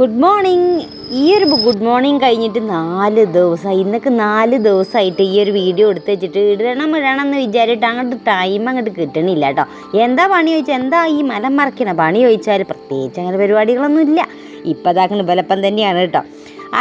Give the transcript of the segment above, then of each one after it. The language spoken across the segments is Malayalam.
ഗുഡ് മോർണിംഗ് ഈ ഒരു ഗുഡ് മോർണിംഗ് കഴിഞ്ഞിട്ട് നാല് ദിവസമായി ഇന്നൊക്കെ നാല് ദിവസമായിട്ട് ഈ ഒരു വീഡിയോ എടുത്ത് വെച്ചിട്ട് ഇടണം ഇടണം എന്ന് വിചാരിച്ചിട്ട് അങ്ങോട്ട് ടൈം അങ്ങോട്ട് കിട്ടണില്ല കേട്ടോ. എന്താ പണി ചോദിച്ചാൽ എന്താ ഈ മലം മറക്കണ പണി ചോദിച്ചാൽ പ്രത്യേകിച്ച് അങ്ങനെ പരിപാടികളൊന്നും ഇല്ല. ഇപ്പം ഇതാക്കണ ബലപ്പം തന്നെയാണ് കേട്ടോ.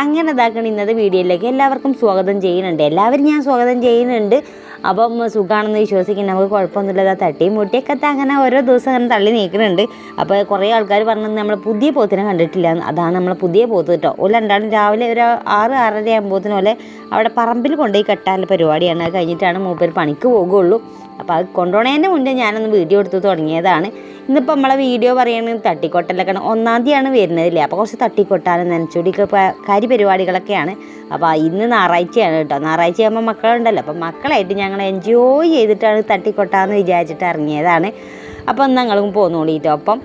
അങ്ങനെ ഇതാക്കണം ഇന്നത്തെ വീഡിയോയിലേക്ക് എല്ലാവർക്കും സ്വാഗതം ചെയ്യുന്നുണ്ട്. എല്ലാവരും ഞാൻ സ്വാഗതം ചെയ്യുന്നുണ്ട്. അപ്പം സുഖമാണെന്ന് വിശ്വസിക്കുന്നു. നമുക്ക് കുഴപ്പമൊന്നുമില്ല. തട്ടിയും മുട്ടിയൊക്കെ അങ്ങനെ ഓരോ ദിവസം അങ്ങനെ തള്ളി നീക്കുന്നുണ്ട്. അപ്പോൾ കുറേ ആൾക്കാർ പറഞ്ഞത് നമ്മൾ പുതിയ പോത്തിനെ കണ്ടിട്ടില്ല. അതാണ് നമ്മൾ പുതിയ പോത്ത് കേട്ടോ. ഓല രണ്ടാളും രാവിലെ ഒരു ആറ് ആറര ആകുമ്പോഴത്തേനും ഓലെ അവിടെ പറമ്പിൽ കൊണ്ടുപോയി കെട്ടാനുള്ള പരിപാടിയാണ്. അത് കഴിഞ്ഞിട്ടാണ് മൂപ്പർ പണിക്ക് പോകുള്ളൂ. അപ്പോൾ അത് കൊണ്ടുപോണതിന്റെ മുന്നേ ഞാനൊന്ന് വീഡിയോ എടുത്ത് തുടങ്ങിയതാണ്. ഇന്നിപ്പോൾ നമ്മളെ വീഡിയോ പറയുന്നത് തട്ടിക്കൊട്ടലൊക്കെ ഒന്നാം തീയതിയാണ് വരുന്നതില്ലേ? അപ്പോൾ കുറച്ച് തട്ടിക്കൊട്ടാനും നനച്ചുടിക്ക് കാര്യ പരിപാടികളൊക്കെയാണ്. അപ്പോൾ ഇന്ന് ഞായറാഴ്ചയാണ് കേട്ടോ. ഞായറാഴ്ച ആകുമ്പോൾ മക്കളുണ്ടല്ലോ. അപ്പോൾ മക്കളായിട്ട് ഞങ്ങൾ എൻജോയ് ചെയ്തിട്ടാണ് തട്ടിക്കൊട്ടാന്ന് വിചാരിച്ചിട്ട് ഇറങ്ങിയതാണ്. അപ്പോൾ ഞങ്ങളും പോന്നോളിട്ടോ. അപ്പം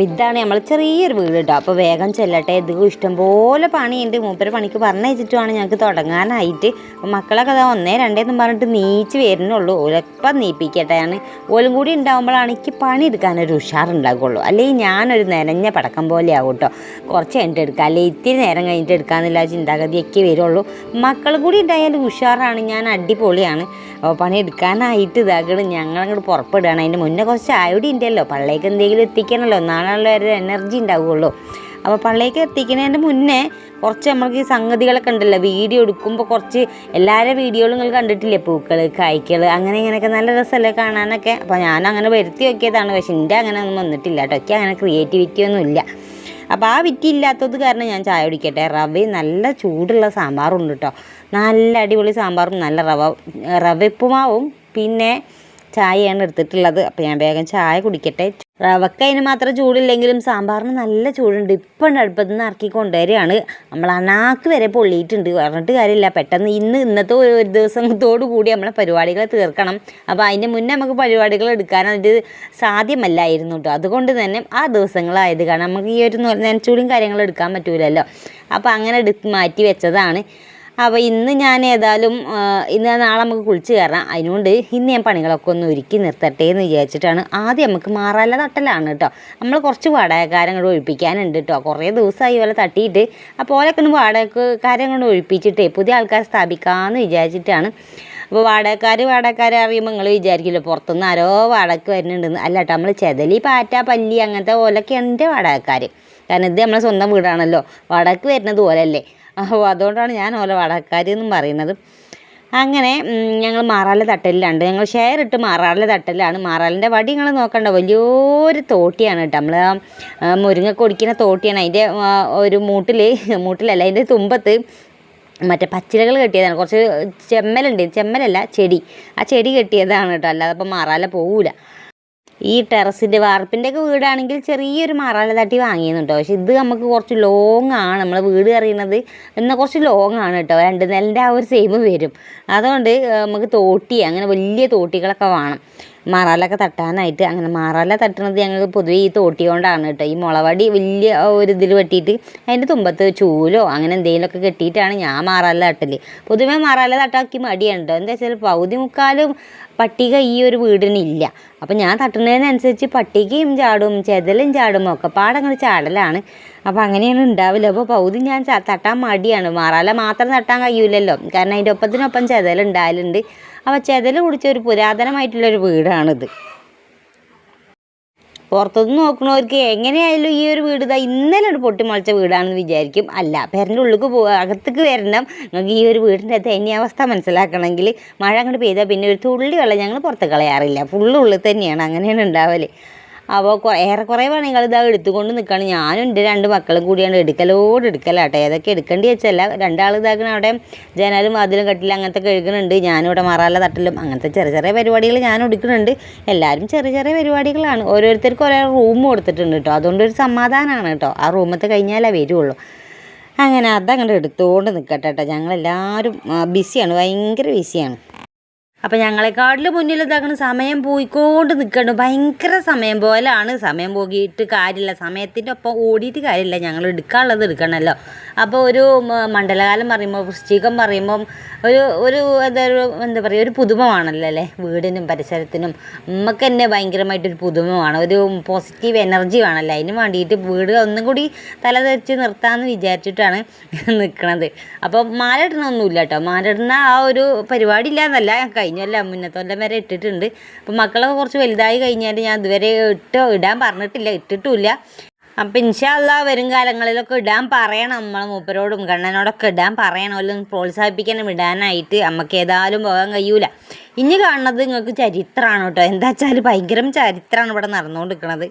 ഇതാണ് നമ്മൾ ചെറിയൊരു വീട് കേട്ടോ അപ്പോൾ വേഗം ചെല്ലട്ടെ. ഇത് ഇഷ്ടംപോലെ പണിയുണ്ട്. മൂപ്പര് പണിക്ക് പറഞ്ഞയച്ചിട്ടുമാണ് ഞങ്ങൾക്ക് തുടങ്ങാനായിട്ട്. മക്കളൊക്കെ അതാ ഒന്നേ രണ്ടേന്നും പറഞ്ഞിട്ട് നീച്ച് വരുന്നുള്ളൂ. ഒരപ്പം നീപ്പിക്കട്ടെ ഞാൻ ഓലും കൂടി ഉണ്ടാകുമ്പോഴാണ് എനിക്ക് പണി എടുക്കാനൊരു ഉഷാറുണ്ടാകുള്ളൂ അല്ലെങ്കിൽ ഞാനൊരു നനഞ്ഞ പടക്കം പോലെ ആവും കേട്ടോ കുറച്ച് കഴിഞ്ഞിട്ട് എടുക്കാം. അല്ലെങ്കിൽ ഇത്തിരി നേരം കഴിഞ്ഞിട്ട് എടുക്കാമെന്നുള്ള ചിന്താഗതിയൊക്കെ വരുള്ളൂ. മക്കൾ കൂടി ഉണ്ടായാൽ ഉഷാറാണ്. ഞാൻ അടിപൊളിയാണ്. അപ്പോൾ പണി എടുക്കാനായിട്ട് ഇതാക്കണം ഞങ്ങളങ്ങോട്ട് പുറപ്പെടുകയാണ്. അതിന്റെ മുന്നേ കുറച്ച് ആയുടി ഉണ്ടല്ലോ. പള്ളിലേക്ക് എന്തെങ്കിലും എത്തിക്കണമല്ലോ എന്നാണല്ലോ ഒരു എനർജി ഉണ്ടാവുകയുള്ളൂ. അപ്പോൾ പള്ളിയിലേക്ക് എത്തിക്കുന്നതിന്റെ മുന്നേ കുറച്ച് നമ്മൾക്ക് ഈ സംഗതികളൊക്കെ ഉണ്ടല്ലോ. വീഡിയോ എടുക്കുമ്പോൾ കുറച്ച് എല്ലാവരുടെ വീഡിയോകളും നിങ്ങൾ കണ്ടിട്ടില്ലേ? പൂക്കൾ കായ്ക്കൾ അങ്ങനെ ഇങ്ങനെയൊക്കെ നല്ല രസമല്ലേ കാണാനൊക്കെ? അപ്പോൾ ഞാൻ അങ്ങനെ വരുത്തി നോക്കിയതാണ്. പക്ഷെ എന്റെ അങ്ങനെ ഒന്നും വന്നിട്ടില്ല കേട്ടോ. എനിക്ക് അങ്ങനെ ക്രിയേറ്റിവിറ്റി ഒന്നും ഇല്ല. അപ്പോൾ ആ വിറ്റി ഇല്ലാത്തത് കാരണം ഞാൻ ചായ കുടിക്കട്ടെ. റവ നല്ല ചൂടുള്ള സാമ്പാറുണ്ട് കേട്ടോ. നല്ല അടിപൊളി സാമ്പാറും നല്ല റവ റവ ഉപ്പുമാവും. പിന്നെ ചായയാണ് എടുത്തിട്ടുള്ളത്. അപ്പോൾ ഞാൻ വേഗം ചായ കുടിക്കട്ടെ. അതിന് മാത്രം ചൂടില്ലെങ്കിലും സാമ്പാറിന് നല്ല ചൂടുണ്ട്. ഇപ്പം അടുപ്പത്ത് നിന്ന് ഇറക്കി കൊണ്ടുവരികയാണ്. നമ്മൾ അനാക്ക് വരെ പൊള്ളിയിട്ടുണ്ട്. പറഞ്ഞിട്ട് കാര്യമില്ല. പെട്ടെന്ന് ഇന്ന് ഇന്നത്തെ ഒരു ദിവസത്തോടു കൂടി നമ്മളെ പരിപാടികൾ തീർക്കണം. അപ്പോൾ അതിന്റെ മുന്നേ നമുക്ക് പരിപാടികൾ എടുക്കാനായിട്ട് സാധ്യമല്ലായിരുന്നു കേട്ടോ. അതുകൊണ്ട് തന്നെ ആ ദിവസങ്ങളായത് കാരണം നമുക്ക് ഈ ഒരു നനച്ചൂടിയും കാര്യങ്ങളും എടുക്കാൻ പറ്റൂലല്ലോ. അപ്പോൾ അങ്ങനെ എടുത്ത് മാറ്റി വെച്ചതാണ്. അപ്പോൾ ഇന്ന് ഞാൻ ഏതായാലും ഇന്ന് നാളെ നമുക്ക് കുളിച്ച് കയറാം. അതിനുകൊണ്ട് ഇന്ന് ഞാൻ പണികളൊക്കെ ഒന്ന് ഒരുക്കി നിർത്തട്ടെ എന്ന് വിചാരിച്ചിട്ടാണ്. ആദ്യം നമുക്ക് മാറാല തട്ടലാണ് കേട്ടോ. നമ്മൾ കുറച്ച് വാടകക്കാരങ്ങൾ ഒഴിപ്പിക്കാനുണ്ട് കേട്ടോ. കുറേ ദിവസമായി പോലെ തട്ടിയിട്ട്. അപ്പോൾ ഓലൊക്കെ ഒന്ന് വാടകക്കാരെ കൊണ്ട് ഒഴിപ്പിച്ചിട്ടേ പുതിയ ആൾക്കാർ സ്ഥാപിക്കാമെന്ന് വിചാരിച്ചിട്ടാണ്. അപ്പോൾ വാടകക്കാർ വാടകക്കാർ അറിയുമ്പോൾ നിങ്ങൾ വിചാരിക്കില്ല പുറത്തുനിന്ന് ആരോ വാടക വരുന്നുണ്ടെന്ന്. അല്ല കേട്ടോ നമ്മൾ ചെതലി പാറ്റ പല്ലി അങ്ങനത്തെ ഓലൊക്കെയാണ് എന്റെ വാടകക്കാർ കാരണം ഇത് നമ്മളെ സ്വന്തം വീടാണല്ലോ. വാടകയ്ക്ക് വരുന്നത് ഓലല്ലേ. അപ്പോൾ അതുകൊണ്ടാണ് ഞാൻ ഓല വടക്കാരി എന്നും പറയുന്നത്. അങ്ങനെ ഞങ്ങൾ മാറാല തട്ടലിലുണ്ട് ഞങ്ങൾ ഷെയർ ഇട്ട് മാറാല തട്ടലാണ് മാറാലിന്റെ വടി നിങ്ങൾ നോക്കണ്ട വലിയൊരു തോട്ടിയാണ് കേട്ടോ നമ്മൾ മുരിങ്ങ കൊടിക്കുന്ന തോട്ടിയാണ്. അതിന്റെ ഒരു മൂട്ടിൽ മൂട്ടിലല്ല അതിന്റെ തുമ്പത്ത് മറ്റേ പച്ചിലകൾ കെട്ടിയതാണ്. കുറച്ച് ചെമ്മലുണ്ട്. ചെമ്മലല്ല ചെടി. ആ ചെടി കെട്ടിയതാണ് കേട്ടോ അല്ലാതെ അപ്പം മാറാല പോവില്ല ഈ ടെറസിന്റെ വാർപ്പിന്റെ ഒക്കെ വീടാണെങ്കിൽ ചെറിയൊരു മറാല തട്ടി വാങ്ങിയെന്നുട്ടോ പക്ഷെ ഇത് നമുക്ക് കുറച്ച് ലോങ് ആണ്. നമ്മൾ വീട് അറിയുന്നത് എന്നാൽ കുറച്ച് ലോങ് ആണ് കേട്ടോ. രണ്ട് നിലന്റെ ആ ഒരു സെയിം വരും. അതുകൊണ്ട് നമുക്ക് തോട്ടി അങ്ങനെ വലിയ തോട്ടികളൊക്കെ വേണം. മറാലൊക്കെ തട്ടാനായിട്ട് അങ്ങനെ മറാല തട്ടണത് ഞങ്ങൾ പൊതുവേ ഈ തോട്ടി കൊണ്ടാണ് കേട്ടോ. ഈ മുളവടി വലിയ ഒരു ഇതിൽ വെട്ടിയിട്ട് അതിന്റെ തുമ്പത്ത് ചൂലോ അങ്ങനെ എന്തെങ്കിലുമൊക്കെ കെട്ടിയിട്ടാണ് ഞാൻ മാറാല തട്ടൽ പൊതുവേ മാറാല തട്ടാക്കി മടിയാണ് കേട്ടോ. എന്താ വെച്ചാൽ പകുതി മുക്കാലും പട്ടിക ഈ ഒരു വീടിനില്ല അപ്പം ഞാൻ തട്ടുന്നതിനനുസരിച്ച് പട്ടികയും ചാടും ചെതലും ചാടും ഒക്കെ പാടങ്ങനെ ചാടലാണ്. അപ്പോൾ അങ്ങനെയാണ് ഉണ്ടാവില്ല അപ്പോൾ പകുതി ഞാൻ തട്ടാൻ മടിയാണ്. മാറാല മാത്രം തട്ടാൻ കഴിയില്ലല്ലോ കാരണം അതിന്റെ ഒപ്പത്തിനൊപ്പം ചെതലുണ്ടായാലുണ്ട് അപ്പോൾ ചെതൽ കുടിച്ച ഒരു പുരാതനമായിട്ടുള്ളൊരു വീടാണിത്. പുറത്തുനിന്ന് നോക്കുന്നവർക്ക് എങ്ങനെയായാലും ഈ ഒരു വീട് ഇതാ ഇന്നലെ ഒരു പൊട്ടിമുളച്ച വീടാണെന്ന് വിചാരിക്കും. അല്ല പെരന്റെ ഉള്ളിലേക്ക് പോ അകത്തേക്ക് വരണം. നിങ്ങൾക്ക് ഈ ഒരു വീടിന്റെ ദയനീയാവസ്ഥ മനസ്സിലാക്കണമെങ്കിൽ മഴ അങ്ങോട്ട് പെയ്താൽ പിന്നെ ഒരു തുള്ളി വെള്ളം ഞങ്ങൾ പുറത്ത് കളയാറില്ല. ഫുള്ള് ഉള്ളിൽ തന്നെയാണ് അങ്ങനെയാണ് ഉണ്ടാവൽ. അപ്പോൾ ഏറെക്കുറെ പണികൾ ഇതാ എടുത്തുകൊണ്ട് നിൽക്കുകയാണ് ഞാനും എന്റെ രണ്ട് മക്കളും കൂടിയാണ് എടുക്കലോട് എടുക്കലാട്ടെ. ഏതൊക്കെ എടുക്കേണ്ടി വെച്ചല്ല. രണ്ടാൾ ഇതാക്കണ അവിടെ ജനാലും അതിലും കട്ടിലും അങ്ങനത്തെ കഴുകുന്നുണ്ട് ഞാനിവിടെ മറാല തട്ടിലും അങ്ങനത്തെ ചെറിയ ചെറിയ പരിപാടികൾ ഞാൻ എടുക്കുന്നുണ്ട്. എല്ലാവരും ചെറിയ ചെറിയ പരിപാടികളാണ്. ഓരോരുത്തർക്കും ഓരോ റൂം കൊടുത്തിട്ടുണ്ട് കേട്ടോ അതുകൊണ്ട് ഒരു സമാധാനമാണ് കേട്ടോ ആ റൂമത്തെ കഴിഞ്ഞാലേ വരുള്ളൂ. അങ്ങനെ അതങ്ങോട്ട് എടുത്തുകൊണ്ട് നിൽക്കട്ടെ കേട്ടോ ഞങ്ങളെല്ലാവരും ബിസിയാണ്. ഭയങ്കര ബിസിയാണ്. അപ്പം ഞങ്ങളെക്കാട്ടിലും മുന്നിൽ ഇതാക്കണം സമയം പോയിക്കൊണ്ട് നിൽക്കണം ഭയങ്കര സമയം പോലാണ്. സമയം പോകിയിട്ട് കാര്യമില്ല. സമയത്തിന്റെ ഒപ്പം ഓടിയിട്ട് കാര്യമില്ല. ഞങ്ങൾ എടുക്കാനുള്ളത് എടുക്കണമല്ലോ. അപ്പോൾ ഒരു മണ്ഡലകാലം പറയുമ്പോൾ വൃശ്ചികം പറയുമ്പം ഒരു ഒരു എന്താ എന്താ പറയുക ഒരു പുതുമമാണല്ലോ അല്ലേ? വീടിനും പരിസരത്തിനും നമുക്ക് തന്നെ ഭയങ്കരമായിട്ടൊരു പുതുമമാണ്. ഒരു പോസിറ്റീവ് എനർജി വേണമല്ലോ. അതിന് വേണ്ടിയിട്ട് വീട് ഒന്നും കൂടി തലതെച്ച് നിർത്താമെന്ന് വിചാരിച്ചിട്ടാണ് നിൽക്കണത് അപ്പോൾ മാല ഇടണമൊന്നുമില്ല കേട്ടോ. മാല ഇടുന്ന ആ ഒരു പരിപാടി ഇല്ല എന്നല്ല കഴിഞ്ഞല്ല മുന്നത്തെ കൊല്ലം വരെ ഇട്ടിട്ടുണ്ട്. അപ്പോൾ മക്കളൊക്കെ കുറച്ച് വലുതായി കഴിഞ്ഞാൽ ഞാൻ ഇതുവരെ ഇട്ടോ ഇടാൻ പറഞ്ഞിട്ടില്ല ഇട്ടിട്ടുമില്ല. അപ്പം ഇൻഷാല്ല വരും കാലങ്ങളിലൊക്കെ ഇടാൻ പറയണം. നമ്മളെ മൂപ്പരോടും കണ്ണനോടൊക്കെ ഇടാൻ പറയണം. എല്ലാം പ്രോത്സാഹിപ്പിക്കണം ഇടാനായിട്ട് നമുക്ക് ഏതായാലും പോകാൻ കഴിയൂല. ഇനി കാണുന്നത് നിങ്ങൾക്ക് ചരിത്രമാണ് കേട്ടോ. എന്താ വെച്ചാൽ ഭയങ്കരം ചരിത്രമാണ് ഇവിടെ നടന്നുകൊണ്ടിരിക്കുന്നത്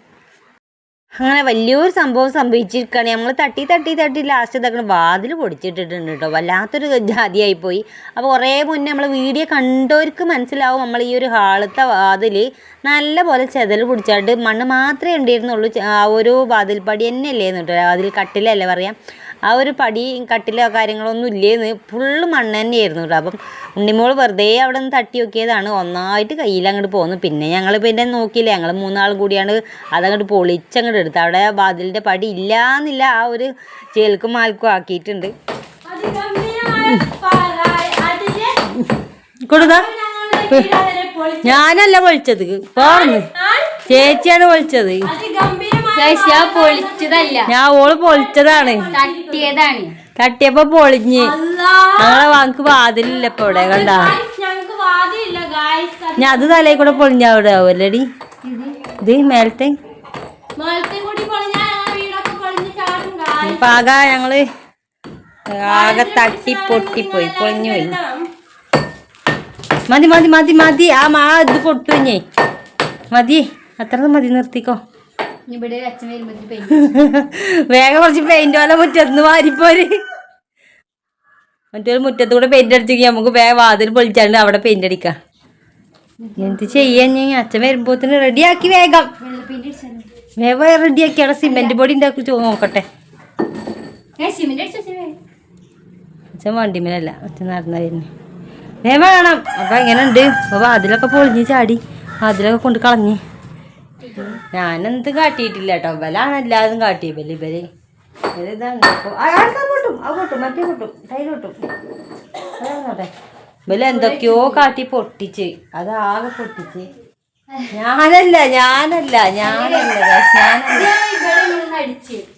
അങ്ങനെ വലിയൊരു സംഭവം സംഭവിച്ചിരിക്കുകയാണ്. നമ്മൾ തട്ടി തട്ടി തട്ടി ലാസ്റ്റ് ഇതാക്കണ വാതിൽ പൊടിച്ചിട്ടിട്ടുണ്ട് കേട്ടോ. വല്ലാത്തൊരു ജാതിയായി പോയി അപ്പോൾ കുറേ മുന്നേ നമ്മൾ വീഡിയോ കണ്ടവർക്ക് മനസ്സിലാവും നമ്മൾ ഈ ഒരു ഹാളത്തെ വാതിൽ നല്ല പോലെ ചെതൽ പിടിച്ചാണ്ട് മണ്ണ് മാത്രമേ ഉണ്ടായിരുന്നുള്ളൂ. ആ ഒരു വാതിൽപ്പടി തന്നെയല്ലേ തന്നെ കേട്ടോ. വാതിൽ കട്ടിലല്ലേ പറയാം. ആ ഒരു പടി കട്ടിലോ കാര്യങ്ങളൊന്നും ഇല്ലേന്ന് ഫുള്ള് മണ്ണ് തന്നെയായിരുന്നു കേട്ടോ അപ്പം ഉണ്ണിമോൾ വെറുതെ അവിടെ നിന്ന് തട്ടി നോക്കിയതാണ്. ഒന്നായിട്ട് കയ്യിൽ അങ്ങോട്ട് പോന്നു. പിന്നെ ഞങ്ങൾ പിന്നെ നോക്കിയില്ല? ഞങ്ങൾ മൂന്നാളും കൂടിയാണ് അതങ്ങോട്ട് പൊളിച്ചങ്ങോട്ട് എടുത്ത് അവിടെ വാതിലിന്റെ പടി ഇല്ലാന്നില്ല ആ ഒരു ചേൽക്കും മാൽക്കും ആക്കിയിട്ടുണ്ട്. കൊടുതാ ഞാനല്ല പൊളിച്ചത്. പോന്ന് ചേച്ചിയാണ് പൊളിച്ചത്. ഞാൻ പൊളിച്ചതല്ല. ഞാൻ ഓൾ പൊളിച്ചതാണ്. തട്ടിയതാണ്. തട്ടിയപ്പോ പൊളിഞ്ഞ്. ഞങ്ങളെ വാക്ക് വാതിലില്ല ഇപ്പൊ ഇവിടെ കണ്ടാ? ഞാൻ അത് തലയിൽ കൂടെ പൊളിഞ്ഞ അവിടെ ആവുമല്ലേടി ഇത്? മേലത്തെ? പാക ഞങ്ങൾ ആകെ തട്ടി പൊട്ടിപ്പോയി പൊളിഞ്ഞു പോയി. മതി മതി മതി മതി. ആ മാ ഇത് പൊട്ടുഞ്ഞേ മതി അത്ര മതി നിർത്തിക്കോ. ഇവിടെ അച്ഛൻ വരുമ്പോഴത്തേക്ക് വേഗം കുറച്ച് പെയിന്റ് പോലെ മുറ്റത്ത് വാരിപ്പോര് മറ്റൊരു മുറ്റത്ത് കൂടെ പെയിന്റ് അടിച്ചെങ്കിൽ നമുക്ക് വേഗം വാതിൽ പൊളിച്ചാണ്ട് അവിടെ പെയിന്റ് അടിക്കാം. എന്ത് ചെയ്യാൻ ഞാൻ അച്ഛൻ വരുമ്പോത്തിന് റെഡിയാക്കി വേഗം. വേഗം റെഡിയാക്കി അവിടെ സിമെന്റ് പൊടി ഉണ്ടാക്കി നോക്കട്ടെ. അച്ഛൻ വണ്ടിമേലല്ല അച്ഛൻ നടന്ന വരുന്നു. വേഗം വേണം. അപ്പൊ എങ്ങനെ ഉണ്ട് അപ്പൊ വാതിലൊക്കെ പൊളിഞ്ഞ് ചാടി. വാതിലൊക്കെ കൊണ്ട് കളഞ്ഞ്. ഞാനെന്ത് കാട്ടിയിട്ടില്ല കേട്ടോ ഇവലാണ് എല്ലാവരും കാട്ടിയ ഇവൽ ഇവർ ഇപ്പൊ- ആ, അടുത്ത പൊട്ടും അത് പൊട്ടും മറ്റേ പൊട്ടും തൈര് പൊട്ടും അതാണോട്ടെ ഇവൽ എന്തൊക്കെയോ കാട്ടി പൊട്ടിച്ച്. അതാകെ പൊട്ടിച്ച്. ഞാനല്ല ഞാനല്ല ഞാനല്ല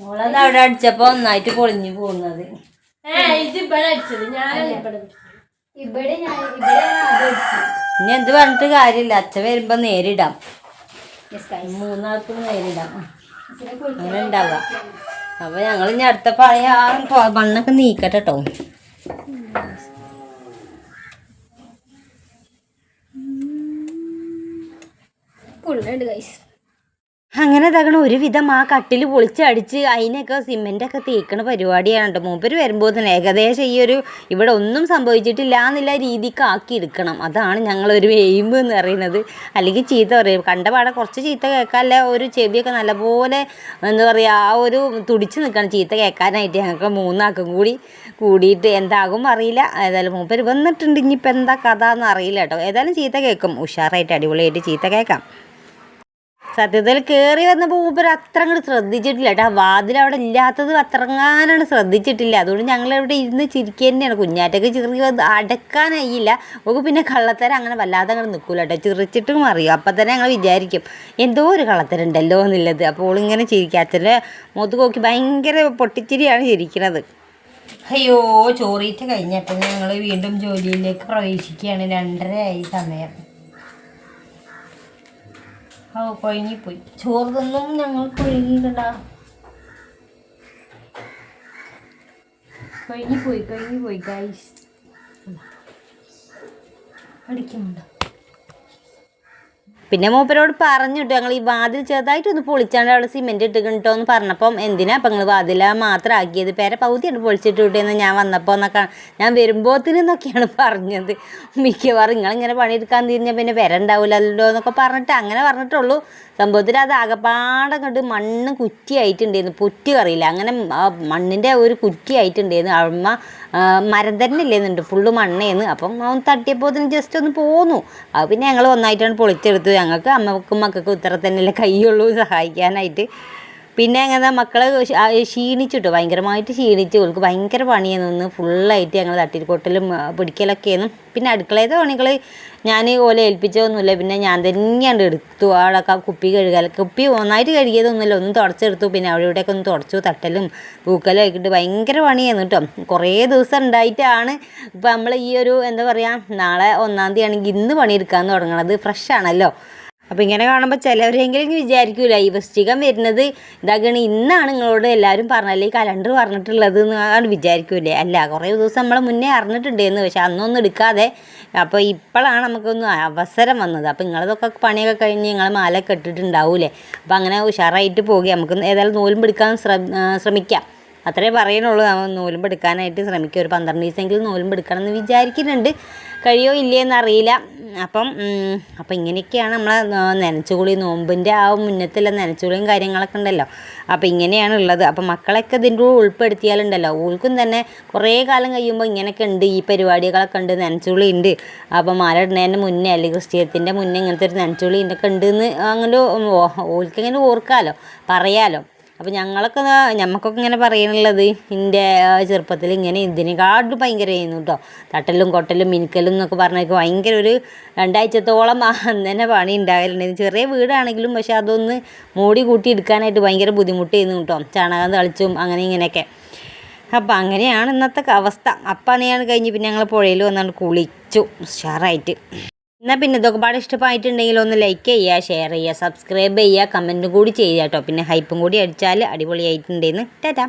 ഓളത് അവിടെ അടിച്ചപ്പോ ഒന്നായിട്ട് പൊളിഞ്ഞു പോകുന്നത്. അത് ഇനി എന്ത് പറഞ്ഞിട്ട് കാര്യമില്ല. അച്ഛൻ വരുമ്പോ നേരിടാം. മൂന്നാൾക്കും നേരിടാം. അങ്ങനെ ഉണ്ടാവുക അപ്പൊ ഞങ്ങൾ ഇനി അടുത്ത പഴയ ആ മണ്ണൊക്കെ നീക്കട്ടെ കേട്ടോ പുള്ളുണ്ട് ഗൈസ് അങ്ങനെ തകണ ഒരുവിധം ആ കട്ടിൽ പൊളിച്ചടിച്ച് അതിനൊക്കെ സിമെന്റൊക്കെ തേക്കണ പരിപാടിയാണ് കേട്ടോ മൂപ്പര് വരുമ്പോൾ തന്നെ ഏകദേശം ഈ ഒരു ഇവിടെ ഒന്നും സംഭവിച്ചിട്ടില്ല എന്നുള്ള രീതിക്ക് ആക്കി എടുക്കണം. അതാണ് ഞങ്ങളൊരു എയിം എന്ന് പറയുന്നത്. അല്ലെങ്കിൽ ചീത്ത പറയും. കണ്ടപാടെ കുറച്ച് ചീത്ത കേൾക്കാല്ല ഒരു ചെവിയൊക്കെ നല്ലപോലെ എന്താ പറയുക ആ ഒരു തുടിച്ച് നിൽക്കണം. ചീത്ത കേൾക്കാനായിട്ട് ഞങ്ങൾക്ക് മൂന്നാക്കും കൂടി കൂടിയിട്ട് എന്താകും അറിയില്ല. ഏതായാലും മൂപ്പര് വന്നിട്ടുണ്ട്. ഇനിയിപ്പോൾ എന്താ കഥ എന്ന് അറിയില്ല കേട്ടോ. ഏതായാലും ചീത്ത കേൾക്കും. ഉഷാറായിട്ട് അടിപൊളിയായിട്ട് ചീത്ത കേൾക്കാം. സത്യത്തിൽ കയറി വന്നപ്പോൾ മൂപ്പർ അത്ര അങ്ങോട്ട് ശ്രദ്ധിച്ചിട്ടില്ല. കേട്ടോ വാതിൽ അവിടെ ഇല്ലാത്തത് അത്രങ്ങാനാണ് ശ്രദ്ധിച്ചിട്ടില്ല. അതുകൊണ്ട് ഞങ്ങൾ ഇവിടെ ഇരുന്ന് ചിരിക്കുക തന്നെയാണ്. കുഞ്ഞാറ്റൊക്കെ ചിറി അടക്കാനായില്ല. നമുക്ക് പിന്നെ കള്ളത്തരം അങ്ങനെ വല്ലാതെ അങ്ങനെ നിൽക്കൂല കേട്ടോ ചിറിച്ചിട്ടും അറിയും. അപ്പം തന്നെ ഞങ്ങൾ വിചാരിക്കും എന്തോ ഒരു കള്ളത്തരം ഉണ്ടല്ലോ എന്നുള്ളത്. അപ്പോൾ ഇങ്ങനെ ചിരിക്കുക അച്ഛന്റെ മുഖത്ത് നോക്കി ഭയങ്കര പൊട്ടിച്ചിരിയാണ് ചിരിക്കുന്നത് അയ്യോ ചോറീറ്റ് കഴിഞ്ഞപ്പോൾ ഞങ്ങൾ വീണ്ടും ജോലിയിലേക്ക് പ്രവേശിക്കുകയാണ്. ആയി സമയം. ഓ കൊഴുങ്ങിപ്പോയി ചോറ് തിന്നും ഞങ്ങൾ പോയി കഴിഞ്ഞു പോയി ഗൈസ് അടിക്കുന്നുണ്ടോ. പിന്നെ മൂപ്പരോട് പറഞ്ഞിട്ട് ഞങ്ങൾ ഈ വാതിൽ ചെറുതായിട്ടൊന്ന് പൊളിച്ചാണ്ട് അവിടെ സിമെന്റ് ഇട്ടിട്ടോ എന്ന് പറഞ്ഞപ്പം എന്തിനാ അപ്പം നിങ്ങൾ വാതില മാത്രം ആക്കിയത് പേരെ പകുതിയാണ് പൊളിച്ചിട്ട് കിട്ടിയെന്ന് ഞാൻ വന്നപ്പോൾ എന്നൊക്കെ ഞാൻ വരുമ്പോഴത്തേനെന്നൊക്കെയാണ് പറഞ്ഞത്. മിക്കവാറും നിങ്ങളിങ്ങനെ പണിയെടുക്കാൻ തിരിഞ്ഞാൽ പിന്നെ പെര ഉണ്ടാവില്ലല്ലോ എന്നൊക്കെ പറഞ്ഞിട്ട് അങ്ങനെ പറഞ്ഞിട്ടുള്ളൂ. സംഭവത്തിൽ അത് ആകപ്പാടെ കണ്ട് മണ്ണ് കുറ്റിയായിട്ടുണ്ടായിരുന്നു. പുറ്റി കറിയില്ല. അങ്ങനെ മണ്ണിന്റെ ഒരു കുറ്റിയായിട്ടുണ്ടായിരുന്നു. അമ്മ മരം തന്നെ ഇല്ലേന്നുണ്ട് ഫുള്ള് മണ്ണേന്ന്. അപ്പം അവൻ തട്ടിയപ്പോൾ അതിന് ജസ്റ്റ് ഒന്ന് പോന്നു. അത് പിന്നെ ഞങ്ങൾ ഒന്നായിട്ടാണ് പൊളിച്ചെടുത്തു. ഞങ്ങൾക്ക് അമ്മക്കും മക്കൾക്കും ഇത്ര തന്നെയല്ലേ കൈയുള്ളൂ സഹായിക്കാനായിട്ട്. പിന്നെ അങ്ങനെ ആ, ക്ഷീണിച്ചിട്ടു? ഭയങ്കരമായിട്ട് ക്ഷീണിച്ചു. ഓൾക്ക് ഭയങ്കര പണിയായിരുന്നു. ഒന്ന് ഫുള്ളായിട്ട് ഞങ്ങൾ ആ, പിടിക്കലൊക്കെയായിരുന്നു പിന്നെ അടുക്കളയത്തെ പണികൾ ഞാൻ ഓല ഏൽപ്പിച്ചതൊന്നുമില്ല. പിന്നെ ഞാൻ തന്നെയാണ് എടുത്തു. ആളൊക്കെ കുപ്പി കഴുകാൻ കുപ്പി ഒന്നായിട്ട് കഴുകിയതൊന്നുമില്ല. ഒന്ന് തുടച്ചെടുത്തു. പിന്നെ അവിടെ ഇവിടെയൊക്കെ ഒന്ന് തുടച്ചു. തട്ടലും പൂക്കലും ആയിക്കിട്ട് ഭയങ്കര പണിയായിരുന്നു കേട്ടോ. കുറേ ദിവസം ഉണ്ടായിട്ടാണ് ഇപ്പം നമ്മൾ ഈ ഒരു എന്താ പറയുക നാളെ ഒന്നാം തീയതി ആണെങ്കിൽ ഇന്ന് പണിയെടുക്കാൻ തുടങ്ങണത്. ഫ്രഷ് ആണല്ലോ. അപ്പോൾ ഇങ്ങനെ കാണുമ്പോൾ ചിലവരെങ്കിലും വിചാരിക്കൂല ഈ വൃശ്ചികം വരുന്നത് ഇതാകണ ഇന്നാണ് നിങ്ങളോട് എല്ലാവരും പറഞ്ഞല്ലേ ഈ കലണ്ടർ പറഞ്ഞിട്ടുള്ളത് എന്നാണ് വിചാരിക്കൂലേ? അല്ല കുറേ ദിവസം നമ്മൾ മുന്നേ അറിഞ്ഞിട്ടുണ്ടായിരുന്നു പക്ഷെ അന്നൊന്നും എടുക്കാതെ അപ്പോൾ ഇപ്പോഴാണ് നമുക്കൊന്ന് അവസരം വന്നത്. അപ്പോൾ നിങ്ങളതൊക്കെ പണിയൊക്കെ കഴിഞ്ഞ് നിങ്ങൾ മാല ഇട്ടിട്ടുണ്ടാവൂലേ? അപ്പോൾ അങ്ങനെ ഉഷാറായിട്ട് പോകുക നമുക്ക് ഏതായാലും നൂലും പിടിക്കാൻ ശ്രമ ശ്രമിക്കാം. അത്രേ പറയുന്നുള്ളൂ. നൂലുമ്പ് എടുക്കാനായിട്ട് ശ്രമിക്കുക ഒരു പന്ത്രണ്ട് ദിവസമെങ്കിലും നൂലുമ്പ് എടുക്കണം എന്ന് വിചാരിക്കുന്നുണ്ട്. കഴിയോ ഇല്ലയെന്ന് അറിയില്ല അപ്പം അപ്പം ഇങ്ങനെയൊക്കെയാണ് നമ്മളെ നനച്ചുകൂളി നോമ്പിന്റെ ആ മുന്നത്തുള്ള നനച്ചുകുളിയും കാര്യങ്ങളൊക്കെ ഉണ്ടല്ലോ. അപ്പം ഇങ്ങനെയാണ് ഉള്ളത്. അപ്പം മക്കളൊക്കെ ഇതിന്റെ ഉൾപ്പെടുത്തിയാലുണ്ടല്ലോ. ഓൾക്കും തന്നെ കുറേ കാലം കഴിയുമ്പോൾ ഇങ്ങനെയൊക്കെ ഉണ്ട്. ഈ പരിപാടികളൊക്കെ ഉണ്ട്. നനച്ചുകുളി ഉണ്ട്. അപ്പം മാല ഇടുന്നതിന്റെ മുന്നേ അല്ലെങ്കിൽ ക്രിസ്ത്യത്തിന്റെ മുന്നേ ഇങ്ങനത്തെ ഒരു നനച്ചുകുളി ഇതൊക്കെ ഉണ്ട് എന്ന് അങ്ങനെ ഓൾക്കിങ്ങനെ ഓർക്കാമല്ലോ പറയാലോ. അപ്പോൾ ഞങ്ങളൊക്കെ ഞമ്മക്കൊക്കെ ഇങ്ങനെ പറയാനുള്ളത് എന്റെ ചെറുപ്പത്തിൽ ഇങ്ങനെ ഇതിനെക്കാട്ടും ഭയങ്കര ആയിരുന്നു കേട്ടോ തട്ടലും കൊട്ടലും മിനുക്കലും എന്നൊക്കെ പറഞ്ഞൊക്കെ ഭയങ്കര ഒരു രണ്ടാഴ്ചത്തോളം അന്ന് പണി ഉണ്ടാകലുണ്ടായിരുന്നു ചെറിയ വീടാണെങ്കിലും പക്ഷെ അതൊന്ന് മൂടി കൂട്ടി എടുക്കാനായിട്ട് ഭയങ്കര ബുദ്ധിമുട്ടായിരുന്നു കേട്ടോ ചാണകം തളിച്ചും അങ്ങനെ ഇങ്ങനെയൊക്കെ. അപ്പം അങ്ങനെയാണ് ഇന്നത്തെ അവസ്ഥ. അപ്പം അങ്ങനെയാണ് കഴിഞ്ഞ് പിന്നെ ഞങ്ങൾ പുഴയിൽ വന്നുകൊണ്ട് കുളിച്ചു ഉഷാറായിട്ട്. എന്നാൽ പിന്നെ ഇതൊക്കെ പാടെ ഇഷ്ടമായിട്ടുണ്ടെങ്കിൽ ഒന്ന് ലൈക്ക് ചെയ്യുക ഷെയർ ചെയ്യുക സബ്സ്ക്രൈബ് ചെയ്യുക കമന്റും കൂടി ചെയ്യുക കേട്ടോ. പിന്നെ ഹൈപ്പും കൂടി അടിച്ചാൽ അടിപൊളിയായിട്ടുണ്ടെന്ന്. ടാറ്റാ.